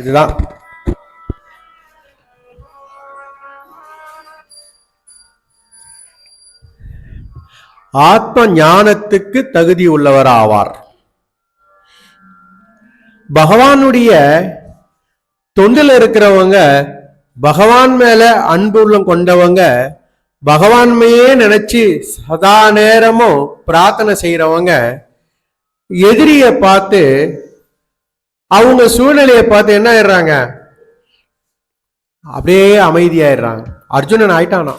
இதுதான். ஆத்ம ஞானத்துக்கு தகுதி உள்ளவர் ஆவார் பகவானுடைய தொண்டில் இருக்கிறவங்க பகவான் மேல அன்பு உள்ளம் கொண்டவங்க பகவான்மையே நினைச்சு சதா நேரமும் பிரார்த்தனை செய்யறவங்க எதிரிய பார்த்து அவங்க சூழ்நிலையை பார்த்து என்ன ஆயிடுறாங்க? அப்படியே அமைதியாயிடுறாங்க. அர்ஜுனன் ஆயிட்டானா?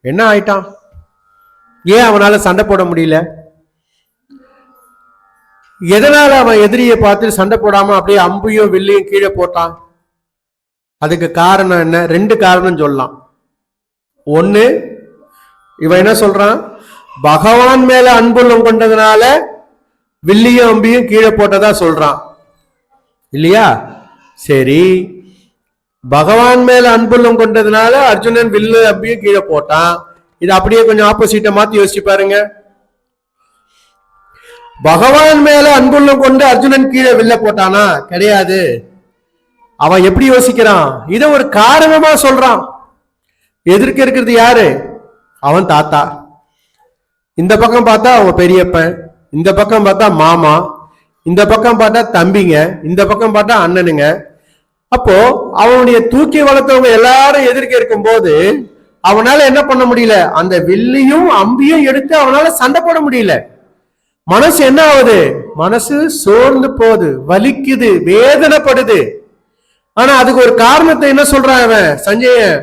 என்ன ஆயிட்டான்? ஏன் அவனால சண்டை போட முடியல? எதனால அவன் எதிரியை பார்த்து சண்டை போடாம அப்படியே அம்பையும் வில்லையும் கீழே போட்டான்? அதுக்கு காரணம் என்ன? ரெண்டு காரணம் சொல்லலாம். ஒன்று இவன் என்ன சொல்றான்? பகவான் மேல அன்புள்ளம் கொண்டதுனால வில்லியும் அம்பியும் கீழே போட்டதா சொல்றான். இல்லையா? சரி. பகவான் மேல அன்புள்ளம் கொண்டதுனால அர்ஜுனன் வில்லு அப்படியே கீழே போட்டான். இது அப்படியே கொஞ்சம் ஆப்போசிட்டை மாத்தி யோசிச்சு பாருங்க. பகவான் மேல அன்புள்ளம் கொண்டு அர்ஜுனன் கீழே வில்ல போட்டானா? கிடையாது. அவன் எப்படி யோசிக்கிறான்? இதை ஒரு காரணமா சொல்றான். எதிர்க்க இருக்கிறது யாரு? அவன் தாத்தா. இந்த பக்கம் பார்த்தா அவன் பெரியப்பன். இந்த பக்கம் பார்த்தா மாமா. இந்த பக்கம் பார்த்தா தம்பிங்க இந்த பக்கம் பார்த்தா அண்ணனுங்க. அப்போ அவனுடைய தூக்கி வளர்த்தவங்க எல்லாரும் எதிர்க்க இருக்கும்போது அவனால என்ன பண்ண முடியல? அந்த வில்லையும் அம்பியும் எடுத்து அவனால சண்டை போட முடியல. மனசு என்ன ஆகுது? மனசு சோர்ந்து போகுது வலிக்குது வேதனைப்படுது. ஆனா அதுக்கு ஒரு காரணத்தை என்ன சொல்றான் அவன்? சஞ்சயன்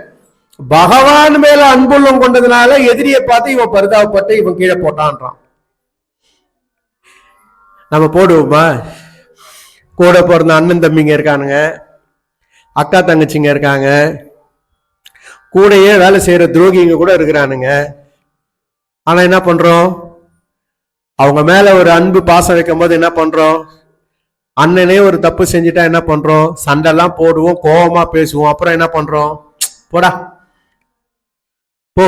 பகவான் மேல அன்புள்ளம் கொண்டதுனால எதிரியை பார்த்து இவன் பரிதாபப்பட்டு இவன் கீழே போட்டான்றான். நம்ம போடுவோமா கூட பிறந்த அண்ணன் தம்பிங்க இருக்கானுங்க. அக்கா தங்கச்சிங்க இருக்காங்க. கூடையே வேலை செய்கிற துரோகிங்க கூட இருக்கிறானுங்க. ஆனால் என்ன பண்ணுறோம் அவங்க மேலே ஒரு அன்பு பாசம் வைக்கும் போது என்ன பண்ணுறோம் அண்ணனே ஒரு தப்பு செஞ்சுட்டா என்ன பண்ணுறோம் சண்டைலாம் போடுவோம் கோபமாக பேசுவோம். அப்புறம் என்ன பண்ணுறோம் போடா. போ.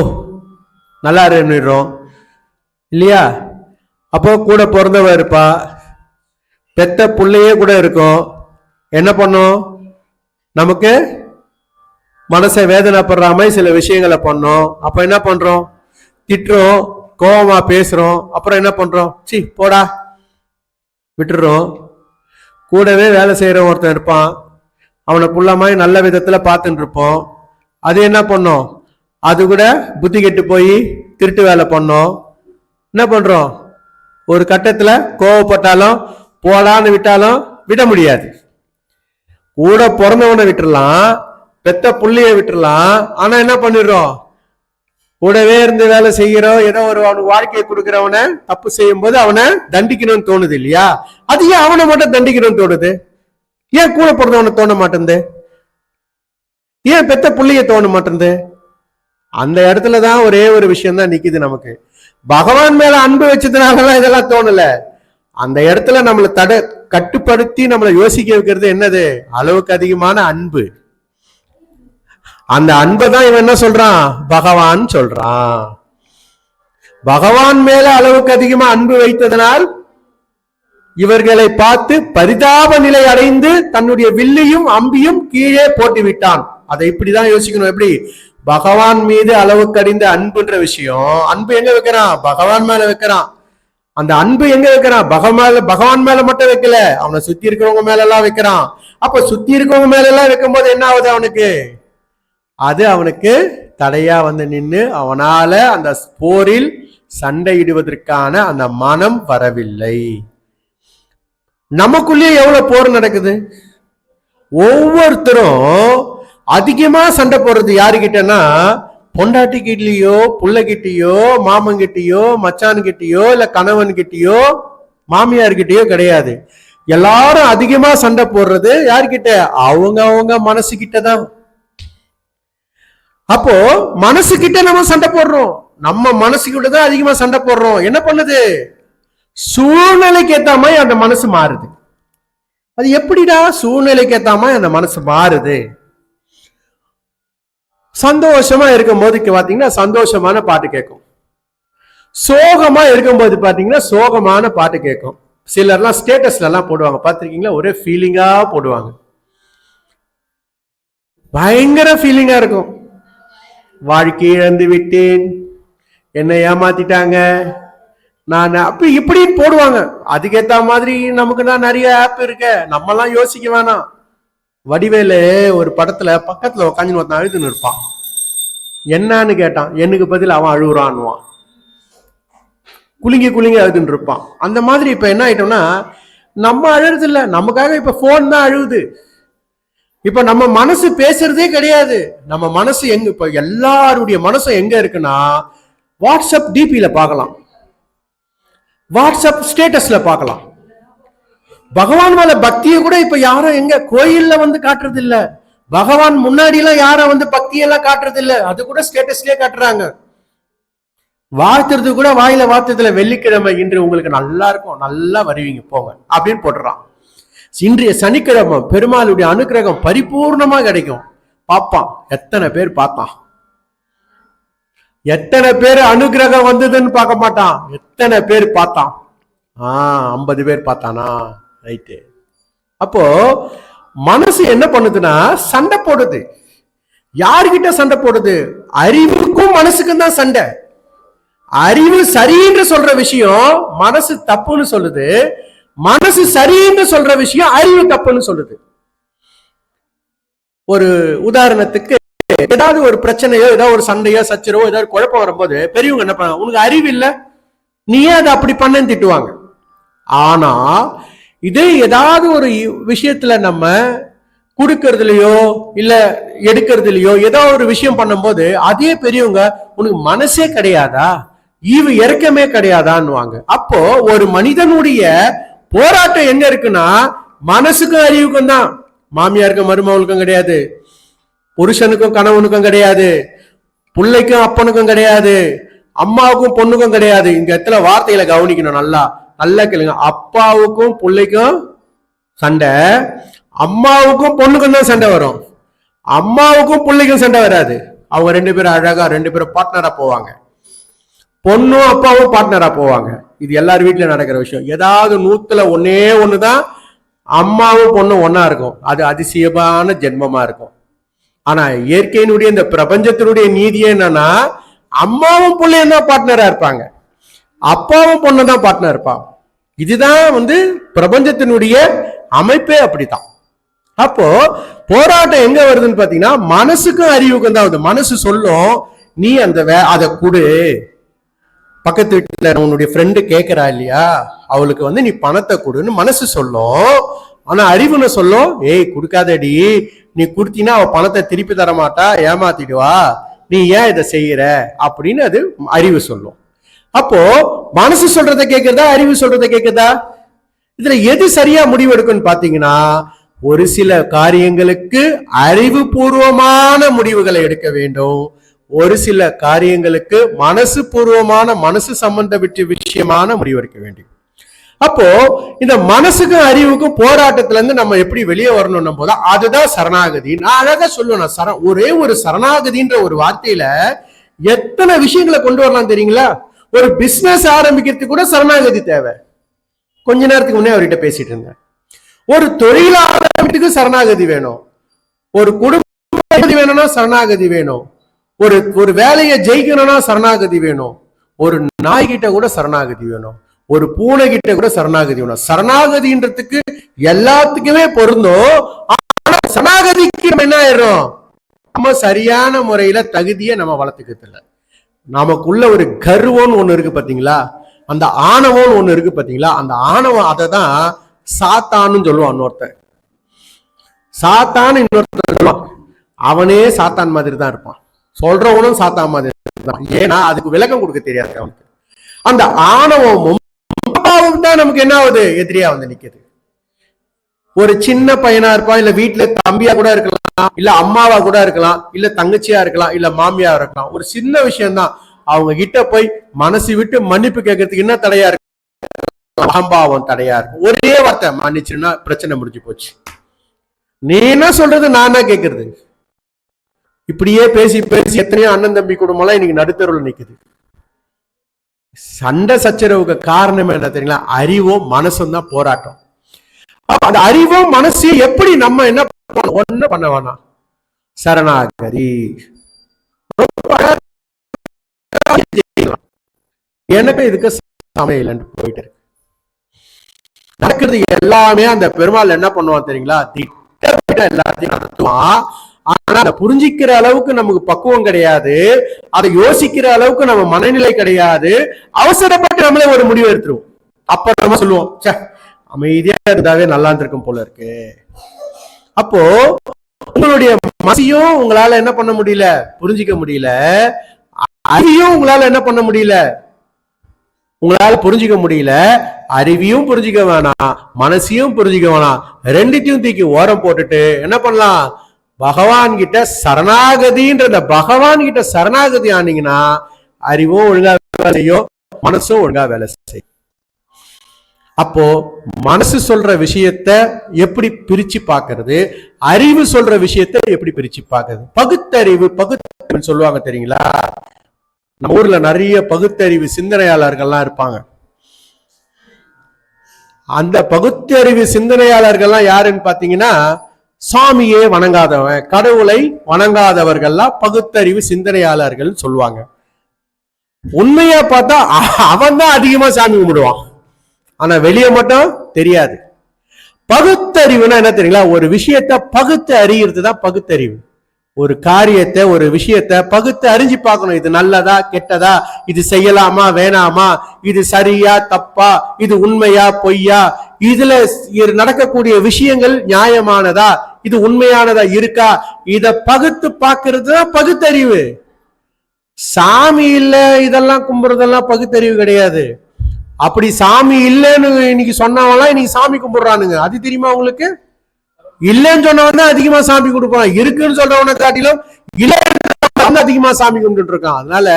நல்லா இருந்துடுறோம். இல்லையா? அப்போ கூட பிறந்தவ இருப்பா. பெத்த பிள்ளையே கூட இருக்கும். என்ன பண்ணும்? நமக்கு மனசை வேதனைப்படுற மாதிரி சில விஷயங்களை பண்ணோம். அப்போ என்ன பண்ணுறோம் திட்டுறோம் கோபமாக பேசுகிறோம் அப்புறம் என்ன பண்ணுறோம் சி போடா. விட்டுடுறோம் கூடவே வேலை செய்கிற ஒருத்தன் இருப்பான். அவனை புள்ள மாதிரி நல்ல விதத்தில் பார்த்துட்டு இருப்போம். அது என்ன பண்ணோம்? அது கூட புத்தி கெட்டு போய் திருட்டு வேலை பண்ணோம். என்ன பண்ணுறோம் ஒரு கட்டத்தில் கோவப்பட்டாலும் போலான்னு விட்டாலும் விட முடியாது. கூட பிறந்தவனை விட்டுறலாம் பெத்த புள்ளிய விட்டுறலாம் ஆனா என்ன பண்ணிடுறோம்? கூடவே இருந்து வேலை செய்கிறோம் ஏதோ ஒரு அவனுக்கு வாழ்க்கையை கொடுக்குறவனை தப்பு செய்யும் போது அவனை தண்டிக்கணும்னு தோணுது இல்லையா? அது ஏன் அவனை மட்டும் தண்டிக்கணும்னு தோணுது? ஏன் கூட பிறந்தவனை தோண மாட்டேங்குது? ஏன் பெத்த புள்ளிய தோண மாட்டேங்குது? அந்த இடத்துல தான் ஒரே ஒரு விஷயம் தான் நிக்குது நமக்கு. பகவான் மேல அன்பு வச்சதுனாலலாம் இதெல்லாம் தோணல. அந்த இடத்துல நம்மளை தட கட்டுப்படுத்தி நம்மளை யோசிக்க வைக்கிறது என்னது? அளவுக்கு அதிகமான அன்பு. அந்த அன்பை தான் இவன் என்ன சொல்றான்? பகவான் சொல்றான். பகவான் மேல அளவுக்கு அதிகமா அன்பு வைத்ததனால் இவர்களை பார்த்து பரிதாப நிலை அடைந்து தன்னுடைய வில்லையும் அம்பியும் கீழே போட்டு விட்டான் அதை இப்படிதான் யோசிக்கணும். எப்படி? பகவான் மீது அளவு கடிந்த அன்புன்ற விஷயம் அன்பு எங்க வைக்கிறான்? பகவான் மேல வைக்கிறான். அந்த அன்பு எங்க வைக்கிறான்? பகவான் பகவான் மேல மட்டும் வைக்கல. அவனை சுத்தி இருக்கிறவங்க மேல எல்லாம் வைக்கிறான். அப்ப சுத்தி இருக்கிறவங்க மேல எல்லாம் வைக்கும் போது என்ன ஆகுது அவனுக்கு? அது அவனுக்கு தடையா வந்து நின்று அவனால அந்த போரில் சண்டையிடுவதற்கான அந்த மனம் வரவில்லை. நமக்குள்ளேயே எவ்வளவு போர் நடக்குது? ஒவ்வொருத்தரும் அதிகமா சண்டை போடுறது யாருக்கிட்டனா பொண்டாட்டிக்கிட்டேயோ கிட்டயோ மாமன்கிட்டேயோ மாமங்கிட்டயோ மச்சான்கிட்டயோ இல்ல கணவன் மாமியார் கிடையாது. எல்லாரும் அதிகமா சண்டை போடுறது யார்கிட்ட? அவங்க அவங்க மனசுக்கிட்ட தான் அப்போ மனசுக்கிட்ட நம்ம சண்டை போடுறோம். நம்ம மனசுக்கிட்ட தான் அதிகமா சண்டை போடுறோம். என்ன பண்ணுது? சூழ்நிலைக்கு ஏத்த மாதிரி அந்த மனசு மாறுது. அது எப்படிடா சூழ்நிலைக்கு ஏத்த மாதிரி அந்த மனசு மாறுது? சந்தோஷமா போதுக்கு பார்த்தீங்கன்னா சந்தோஷமான பாட்டு கேட்கும். சோகமா இருக்கும்போது பார்த்தீங்கன்னா சோகமான பாட்டு கேட்கும். சிலர்லாம் ஸ்டேட்டஸ்ல எல்லாம் போடுவாங்க. பார்த்துருக்கீங்களா ஒரே ஃபீலிங்கா போடுவாங்க. பயங்கர ஃபீலிங்கா இருக்கும். வாழ்க்கை இழந்து விட்டேன். என்னை ஏமாத்திட்டாங்க. நான் அப்படி இப்படின்னு போடுவாங்க. அதுக்கேற்ற மாதிரி நமக்கு தான் நிறைய ஆப் இருக்க. நம்மலாம் யோசிக்க வேணாம். வடிவேலு ஒரு படத்துல பக்கத்துல உட்காந்து ஒருத்தன் அழுதுன்னு இருப்பான். என்னன்னு கேட்டான். எனக்கு பதில் அவன் அழுகுறான்னுவான் குலுங்கி குலுங்கி அழுதுன்னு இருப்பான். அந்த மாதிரி இப்ப என்ன ஆயிட்டோம்னா நம்ம அழுறது இல்லை. நமக்காக இப்ப போன் தான் அழுகுது இப்ப நம்ம மனசு பேசுறதே கிடையாது. நம்ம மனசு எங்க இப்ப எல்லாருடைய மனசும் எங்க இருக்குன்னா வாட்ஸ்அப் டிபியில பார்க்கலாம். வாட்ஸ்அப் ஸ்டேட்டஸ்ல பார்க்கலாம். பகவான் மேல பக்தியை கூட இப்ப யாரும் எங்க கோயில்ல வந்து காட்டுறது இல்ல பகவான் முன்னாடி எல்லாம் யாரும் வந்து பக்தியெல்லாம் காட்டுறது இல்ல அது கூட ஸ்டேட்டஸ்லயே காட்டுறாங்க. வாழ்த்துறது கூட வாயில வாழ்த்துறதுல வெள்ளிக்கிழமை இன்று உங்களுக்கு நல்லா இருக்கும். நல்லா வருவீங்க போங்க அப்படின்னு போட்டுறான். இன்றைய சனிக்கிழமை பெருமாளுடைய அனுக்கிரகம் பரிபூர்ணமா கிடைக்கும். பார்ப்பான் எத்தனை பேர் பார்த்தான்? எத்தனை பேர் அனுக்கிரகம் வந்ததுன்னு பார்க்க மாட்டான். எத்தனை பேர் பார்த்தான்? ஆ ஐம்பது பேர் பார்த்தானா? ரைட்டு அப்போ மனசு என்ன பண்ணுதுன்னா சண்டை போடுது. யார்கிட்ட சண்டை போடுது? அறிவுக்கும் மனசுக்கும் தான் சண்டை. அறிவு சரின்னு சொல்ற விஷயம் மனசு தப்புன்னு சொல்லுது. மனசு சரின்னு சொல்ற விஷயம் அறிவு தப்புன்னு சொல்லுது. ஒரு உதாரணத்துக்கு ஏதாவது ஒரு பிரச்சனையோ ஏதாவது ஒரு சண்டையோ சச்சரவோ ஏதாவது குழப்பம் வரும்போது பெரியவங்க என்ன பண்ண உனக்கு அறிவு இல்ல. நீயே அதை அப்படி பண்ணன்னு திட்டுவாங்க? ஆனா இதே ஏதாவது ஒரு விஷயத்துல நம்ம கொடுக்கறதுலயோ இல்ல எடுக்கிறதுலயோ ஏதோ ஒரு விஷயம் பண்ணும்போது அதே பெரியவங்க உனக்கு மனசே கிடையாதா? ஈவு இறக்கமே கிடையாதான்னுவாங்க. அப்போ ஒரு மனிதனுடைய போராட்டம் எங்க இருக்குன்னா மனசுக்கும் அறிவுக்கும் தான். மாமியாருக்கும் மருமகளுக்கும் கிடையாது. புருஷனுக்கும் கணவனுக்கும் கிடையாது. பிள்ளைக்கும் அப்பனுக்கும் கிடையாது. அம்மாவுக்கும் பொண்ணுக்கும் கிடையாது. இங்க எத்தனை வார்த்தைகளை கவனிக்கணும் நல்லா. நல்லா கேளுங்க. அப்பாவுக்கும் பிள்ளைக்கும் சண்டை. அம்மாவுக்கும் பொண்ணுக்கும் தான் சண்டை வரும். அம்மாவுக்கும் பிள்ளைக்கும் சண்டை வராது. அவங்க ரெண்டு பேரும் அழகா ரெண்டு பேரும் பார்ட்னரா போவாங்க. பொண்ணும் அப்பாவும் பார்ட்னரா போவாங்க. இது எல்லார் வீட்லயும் நடக்கிற விஷயம். ஏதாவது நூத்துல ஒன்னே ஒண்ணுதான் அம்மாவும் பொண்ணும் ஒன்னா இருக்கும். அது அதிசயமான ஜென்மமா இருக்கும். ஆனா இயற்கையினுடைய இந்த பிரபஞ்சத்தினுடைய நீதியே என்னன்னா அம்மாவும் பிள்ளையும் தான் பார்ட்னரா இருப்பாங்க. அப்பாவும் பொண்ணு தான் பார்ட்னர் இருப்பான் இதுதான் வந்து பிரபஞ்சத்தினுடைய அமைப்பே அப்படித்தான். அப்போ போராட்டம் எங்க வருதுன்னு பாத்தீங்கன்னா மனசுக்கும் அறிவுக்கும் தான் வருது. மனசு சொல்லும் நீ அந்த வே அதை கொடு. பக்கத்து வீட்டுல உன்னுடைய ஃப்ரெண்டு கேட்கறா இல்லையா? அவளுக்கு வந்து நீ பணத்தை கொடுன்னு மனசு சொல்லும். ஆனா அறிவுன்னு சொல்லும் ஏய் கொடுக்காதடி. நீ கொடுத்தீன்னா அவ பணத்தை திருப்பி தர மாட்டா ஏமாத்திடுவா? நீ ஏன் இதை செய்யற? அப்படின்னு அது அறிவு சொல்லும். அப்போ மனசு சொல்றத கேக்குறதா அறிவு சொல்றத கேக்குதா இதுல எது சரியா முடிவெடுக்கும்னு பாத்தீங்கன்னா ஒரு சில காரியங்களுக்கு அறிவுபூர்வமான முடிவுகளை எடுக்க வேண்டும். ஒரு சில காரியங்களுக்கு மனசு பூர்வமான மனசு சம்பந்தப்பட்ட விஷயமான முடிவெடுக்க வேண்டும். அப்போ இந்த மனசுக்கும் அறிவுக்கும் போராட்டத்துல இருந்து நம்ம எப்படி வெளியே வரணும் போது அதுதான் சரணாகதி. நான் அழகா சொல்லுவேன் சரண ஒரே ஒரு சரணாகதின்ற ஒரு வார்த்தையில எத்தனை விஷயங்களை கொண்டு வரலாம் தெரியுங்களா? ஒரு பிசினஸ் ஆரம்பிக்கிறதுக்கு கூட சரணாகதி தேவை. கொஞ்ச நேரத்துக்கு முன்னே அவர்கிட்ட பேசிட்டு இருந்தேன். ஒரு தொழில் ஆரம்பிக்கிறதுக்கு சரணாகதி வேணும். ஒரு குடும்பம் வேணும்னா சரணாகதி வேணும். ஒரு ஒரு வேலையை ஜெயிக்கணும்னா சரணாகதி வேணும். ஒரு நாய்கிட்ட கூட சரணாகதி வேணும். ஒரு பூனை கிட்ட கூட சரணாகதி வேணும். சரணாகதின்றதுக்கு எல்லாத்துக்குமே பொருந்தும். ஆனா சரணாகதிக்கு நம்ம என்ன ஆயிடும் நம்ம சரியான முறையில தகுதியை நம்ம வளர்த்துக்கிறது இல்லை நமக்குள்ள ஒரு கர்வம்னு ஒண்ணு இருக்கு பார்த்தீங்களா அந்த ஆணவம்னு ஒண்ணு இருக்கு பார்த்தீங்களா அந்த ஆணவம் அதை தான் சாத்தான்னு சொல்லுவான் இன்னொருத்தன். சாத்தான் இன்னொருத்தன் சொல்லுவான். அவனே சாத்தான் மாதிரி தான் இருப்பான். சொல்றவனும் சாத்தான் மாதிரி தான் ஏன்னா அதுக்கு விளக்கம் கொடுக்க தெரியாது அவனுக்கு. அந்த ஆணவமும் தான் நமக்கு என்ன ஆகுது? எதிரியா வந்து நிக்குது. ஒரு சின்ன பையனா இருப்பான் இல்ல வீட்டுல தம்பியா கூட இருக்கலாம் இல்ல அம்மாவா கூட இருக்கலாம் இல்ல தங்கச்சியா இருக்கலாம் இல்ல மாமியா இருக்கலாம். ஒரு சின்ன விஷயம்தான். அவங்க கிட்ட போய் மனசு விட்டு மன்னிப்பு கேட்கறதுக்கு என்ன தடையா இருக்கு? அகம்பாவம் தடையா இருக்கும் ஒரே வார்த்தை மன்னிச்சுன்னா பிரச்சனை முடிஞ்சு போச்சு. நீ என்ன சொல்றது நான் என்ன கேக்குறது இப்படியே பேசி பேசி எத்தனையோ அண்ணன் தம்பி குடும்பம்லாம் இன்னைக்கு நடுத்தருவில் நிக்குது. சண்டை சச்சரவுக்கு காரணம் என்ன தெரியல அறிவும் மனசும் தான் போராட்டம். அப்ப அந்த அறிவும் மனசையும் எப்படி நம்ம என்ன பண்ணணும் ஒண்ணு பண்ண வேணாம். சரணாகரி ரொம்ப எனக்கு இதுக்கு சமையலன்னு போயிட்டு இருக்கு. நடக்கிறது எல்லாமே அந்த பெருமாள் என்ன பண்ணுவான் தெரியுங்களா? திட்டமிட்ட எல்லாத்தையும் நடத்துவான். ஆனா அதை புரிஞ்சிக்கிற அளவுக்கு நமக்கு பக்குவம் கிடையாது. அதை யோசிக்கிற அளவுக்கு நம்ம மனநிலை கிடையாது. அவசரப்பட்டு நம்மளே ஒரு முடிவு எடுத்துருவோம். அப்ப நம்ம சொல்லுவோம் சே அமைதியா இருந்தாவே நல்லா இருந்திருக்கும் போல இருக்கு. அப்போ உங்களுடைய மசியும் உங்களால என்ன பண்ண முடியல? புரிஞ்சிக்க முடியல. அறிவியும் உங்களால என்ன பண்ண முடியல? உங்களால புரிஞ்சிக்க முடியல. அறிவியும் புரிஞ்சிக்க வேணாம் மனசையும் புரிஞ்சிக்க வேணாம். ரெண்டுத்தையும் தூக்கி ஓரம் போட்டுட்டு என்ன பண்ணலாம்? பகவான் கிட்ட சரணாகதின்ற அந்த பகவான் கிட்ட சரணாகதி ஆனீங்கன்னா அறிவும் ஒழுங்கா வேலை செய்யும் மனசும் ஒழுங்கா வேலை செய்யும். அப்போ மனசு சொல்ற விஷயத்த எப்படி பிரிச்சு பார்க்கறது அறிவு சொல்ற விஷயத்த எப்படி பிரிச்சு பாக்குறது? பகுத்தறிவு பகுத்தறிவுன்னு சொல்லுவாங்க தெரியுங்களா? நம்ம ஊர்ல நிறைய பகுத்தறிவு சிந்தனையாளர்கள்லாம் இருப்பாங்க. அந்த பகுத்தறிவு சிந்தனையாளர்கள்லாம் யாருன்னு பாத்தீங்கன்னா சாமியே வணங்காதவன் கடவுளை வணங்காதவர்கள்லாம் பகுத்தறிவு சிந்தனையாளர்கள் சொல்லுவாங்க. உண்மையா பார்த்தா அவன் தான் அதிகமா சாமி கும்பிடுவான். ஆனா வெளியே மட்டும் தெரியாது. பகுத்தறிவுனா என்ன தெரியுங்களா? ஒரு விஷயத்த பகுத்து அறிகிறது தான் பகுத்தறிவு. ஒரு காரியத்தை ஒரு விஷயத்த பகுத்து அறிஞ்சு பார்க்கணும். இது நல்லதா கெட்டதா? இது செய்யலாமா வேணாமா? இது சரியா தப்பா? இது உண்மையா பொய்யா? இதுல நடக்கக்கூடிய விஷயங்கள் நியாயமானதா? இது உண்மையானதா இருக்கா? இத பகுத்து பார்க்கறது தான் பகுத்தறிவு. சாமி இல்ல இதெல்லாம் கும்புறதெல்லாம் பகுத்தறிவு கிடையாது. அப்படி சாமி இல்லைன்னு இன்னைக்கு சொன்னவங்களாம் இன்னைக்கு சாமி கும்பிடுறானுங்க. அது தெரியுமா உங்களுக்கு? இல்லைன்னு சொன்னவன் தான் அதிகமா சாமி கொடுப்பான் இருக்குன்னு சொல்றவனை காட்டிலும் இல்லைன்னு அதிகமா சாமி கும்பிட்டு இருக்கான். அதனால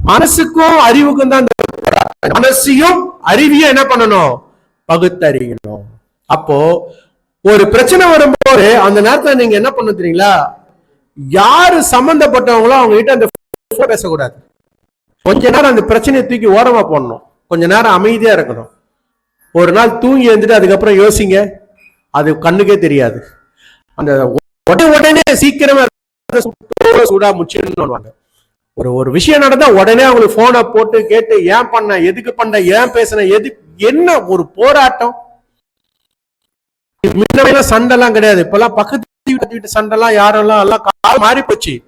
மனசுக்கும் அறிவுக்கும் தான் மனசையும் அறிவியும் என்ன பண்ணணும்? பகுத்தறியணும். அப்போ ஒரு பிரச்சனை வரும்போது அந்த நேரத்துல நீங்க என்ன பண்ண தெரியுங்களா? யாரு சம்பந்தப்பட்டவங்களோ அவங்க கிட்ட அந்த பேசக்கூடாது. கொஞ்ச நேரம் அந்த பிரச்சனையை தூக்கி ஓரமா போடணும். கொஞ்ச நேரம் அமைதியா இருக்கணும். ஒரு நாள் தூங்கி எழுந்துட்டு அதுக்கப்புறம் யோசிங்க. அது கண்ணுக்கே தெரியாது. அந்த உடனே உடனே சீக்கிரமா சூடா- சூடா ஒரு ஒரு விஷயம் நடந்தா உடனே அவங்களுக்கு போனை போட்டு கேட்டு ஏன் பண்ண? எதுக்கு பண்ண? ஏன் பேசுன? எது என்ன ஒரு போராட்டம்? முன்னெல்லாம் சண்டைலாம் கிடையாது. இப்பெல்லாம் பக்கத்து வீட்டு வீட்டு சண்டைலாம் யாரெல்லாம் எல்லாம் மாறி போச்சு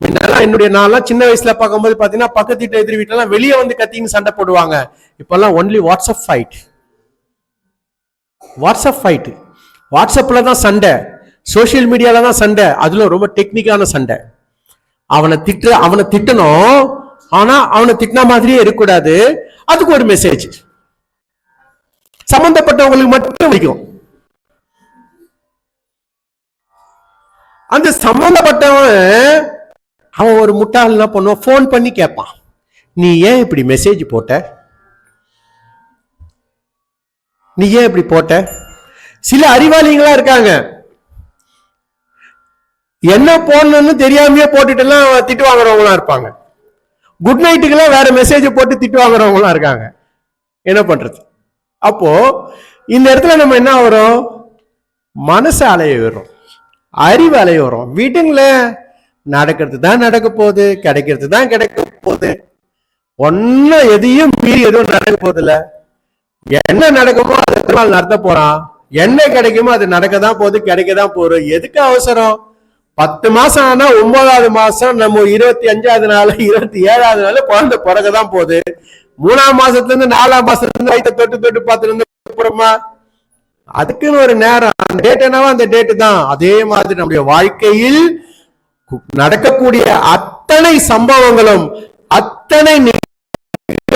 முன்னெல்லாம் என்னுடைய நான்லாம் சின்ன வயசுல பார்க்கும்போது பார்த்தீங்கன்னா பக்கத்து வீட்டு எதிர் வீட்டெல்லாம் வெளியே வந்து கத்தின்னு சண்டை போடுவாங்க. இப்பெல்லாம் only WhatsApp fight WhatsApp fight வாட்ஸ்அப்பில் தான் சண்டை. சோஷியல் மீடியாவில் தான் சண்டை. அதில் ரொம்ப டெக்னிக்கான சண்டை. அவனை திட்டு அவனை திட்டணும். ஆனால் அவனை திட்டின மாதிரியே இருக்கக்கூடாது. அதுக்கு ஒரு மெசேஜ் சம்பந்தப்பட்டவங்களுக்கு மட்டும் வைக்கும். அந்த சம்பந்தப்பட்டவன் அவன் ஒரு முட்டாள் என்ன பண்ணுவான்? ஃபோன் பண்ணி கேட்பான். நீ ஏன் இப்படி மெசேஜ் போட்ட? நீ ஏன் இப்படி போட்ட? சில அறிவாளிகளா இருக்காங்க. என்ன போடணும்னு தெரியாமையே போட்டுட்டுலாம் திட்டு வாங்குறவங்களாம் இருப்பாங்க. குட் நைட்டுக்கெல்லாம் வேற மெசேஜ் போட்டு திட்டு வாங்குறவங்களாம் இருக்காங்க. என்ன பண்றது? அப்போ இந்த இடத்துல நம்ம என்ன வரோம் மனசு அலைய விடுறோம். அறிவு அலைய வரும் வீட்டுங்களேன் நடக்கிறது தான் நடக்க போகுது கிடைக்கிறது தான் கிடைக்க போகுது. ஒன்னும் எதையும் மீறி எதுவும் நடக்க போகுது என்ன நடக்குமோ அது பெருமாள் நடத்த போறான். என்ன கிடைக்குமோ அது நடக்க தான் போகுது கிடைக்க தான் போறோம் எதுக்கு அவசரம்? பத்து மாசம் ஆனா ஒன்பதாவது மாசம் நம்ம இருபத்தி அஞ்சாவது நாள் இருபத்தி ஏழாவது நாள் குழந்தை பிறகுதான் போகுது. மூணாம் மாசத்துல இருந்து நாலாம் மாசத்துல இருந்து வயிற்ற தொட்டு தொட்டு பார்த்துட்டு இருந்து அதுக்குன்னு ஒரு நேரம். அந்த டேட் என்னவோ அந்த டேட்டு தான். அதே மாதிரி நம்முடைய வாழ்க்கையில் நடக்கக்கூடிய அத்தனை சம்பவங்களும் அத்தனை